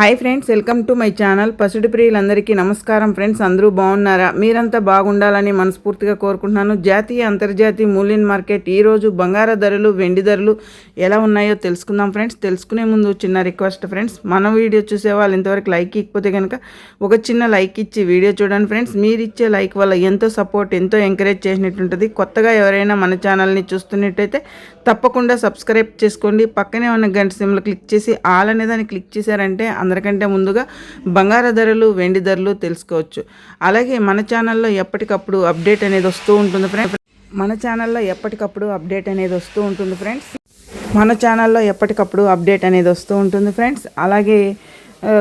Hi friends welcome to my channel. పసుడి ప్రియులందరికీ నమస్కారం friends అందరూ బాగున్నారా? మీరంతా బాగుండాలని మనస్ఫూర్తిగా కోరుకుంటున్నాను. జాతీయ అంతర్జాతీయ మూల్యం మార్కెట్ ఈరోజు బంగార ధరలు వెండి ధరలు ఎలా ఉన్నాయో తెలుసుకుందాం ఫ్రెండ్స్. తెలుసుకునే ముందు చిన్న రిక్వెస్ట్ ఫ్రెండ్స్ మన వీడియో చూసే వాళ్ళు ఇంతవరకు లైక్ ఇకపోతే కనుక ఒక చిన్న లైక్ ఇచ్చి వీడియో చూడండి ఫ్రెండ్స్. మీరు ఇచ్చే లైక్ వల్ల ఎంతో సపోర్ట్ ఎంతో ఎంకరేజ్ చేసినట్టుంటుంది. కొత్తగా ఎవరైనా మన ఛానల్ని చూస్తున్నట్టయితే తప్పకుండా సబ్స్క్రైబ్ చేసుకోండి. పక్కనే ఉన్న గంట సిమ్లు క్లిక్ చేసి ఆల్ అనే దాన్ని క్లిక్ చేశారంటే అందరికంటే ముందుగా బంగార ధరలు వెండి ధరలు తెలుసుకోవచ్చు. అలాగే మన ఛానల్లో ఎప్పటికప్పుడు అప్డేట్ అనేది వస్తూ ఉంటుంది ఫ్రెండ్స్. మన ఛానల్లో ఎప్పటికప్పుడు అప్డేట్ అనేది వస్తూ ఉంటుంది ఫ్రెండ్స్. మన ఛానల్లో ఎప్పటికప్పుడు అప్డేట్ అనేది వస్తూ ఉంటుంది ఫ్రెండ్స్. అలాగే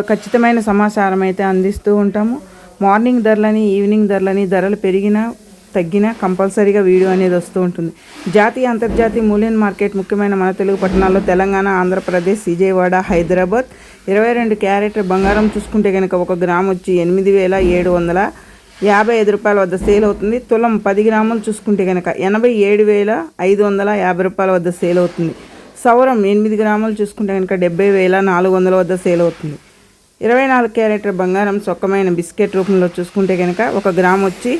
ఖచ్చితమైన సమాచారం అయితే అందిస్తూ ఉంటాము. మార్నింగ్ ధరలని ఈవినింగ్ ధరలని ధరలు పెరిగినా తగ్గినా కంపల్సరీగా వీడియో అనేది వస్తూ ఉంటుంది. జాతీయ అంతర్జాతీయ మూల్యం మార్కెట్ ముఖ్యమైన మన తెలుగు పట్టణాల్లో తెలంగాణ ఆంధ్రప్రదేశ్ విజయవాడ హైదరాబాద్. ఇరవై రెండు క్యారెట్ బంగారం చూసుకుంటే కనుక ఒక గ్రామ్ వచ్చి ఎనిమిది వేల ఏడు వందల యాభై ఐదు రూపాయల వద్ద సేల్ అవుతుంది. తులం పది గ్రాములు చూసుకుంటే కనుక ఎనభై ఏడు వేల ఐదు వందల యాభై రూపాయల వద్ద సేల్ అవుతుంది. సౌరం ఎనిమిది గ్రాములు చూసుకుంటే కనుక డెబ్బై వేల నాలుగు వందల వద్ద సేల్ అవుతుంది. ఇరవై నాలుగు క్యారెట్ బంగారం సొక్కమైన బిస్కెట్ రూపంలో చూసుకుంటే కనుక ఒక గ్రామ్ వచ్చి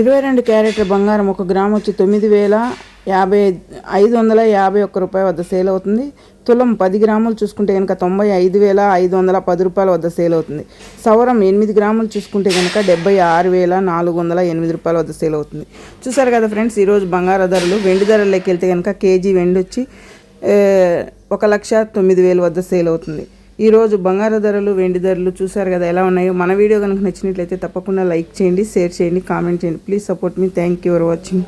ఇరవై రెండు క్యారెట్ల బంగారం ఒక గ్రామ్ వచ్చి తొమ్మిది వేల యాభై ఐదు వందల యాభై ఒక్క రూపాయల వద్ద సేల్ అవుతుంది. తులం పది గ్రాములు చూసుకుంటే కనుక తొంభై ఐదు వేల ఐదు వందల పది రూపాయల వద్ద సేల్ అవుతుంది. సవరం ఎనిమిది గ్రాములు చూసుకుంటే కనుక డెబ్బై ఆరు వేల నాలుగు వందల ఎనిమిది రూపాయల వద్ద సేల్ అవుతుంది. చూసారు కదా ఫ్రెండ్స్ ఈరోజు బంగారు ధరలు వెండి ధరల్లోకి వెళ్తే కనుక కేజీ వెండి వచ్చి ఒక లక్ష తొమ్మిది వేలు వద్ద సేల్ అవుతుంది. ఈరోజు బంగారు ధరలు వెండి ధరలు చూసారు కదా ఎలా ఉన్నాయో. మన వీడియో కనుక నచ్చినట్లయితే తప్పకుండా లైక్ చేయండి షేర్ చేయండి కామెంట్ చేయండి. ప్లీజ్ సపోర్ట్ మీ థ్యాంక్ యూ ఫర్ వాచింగ్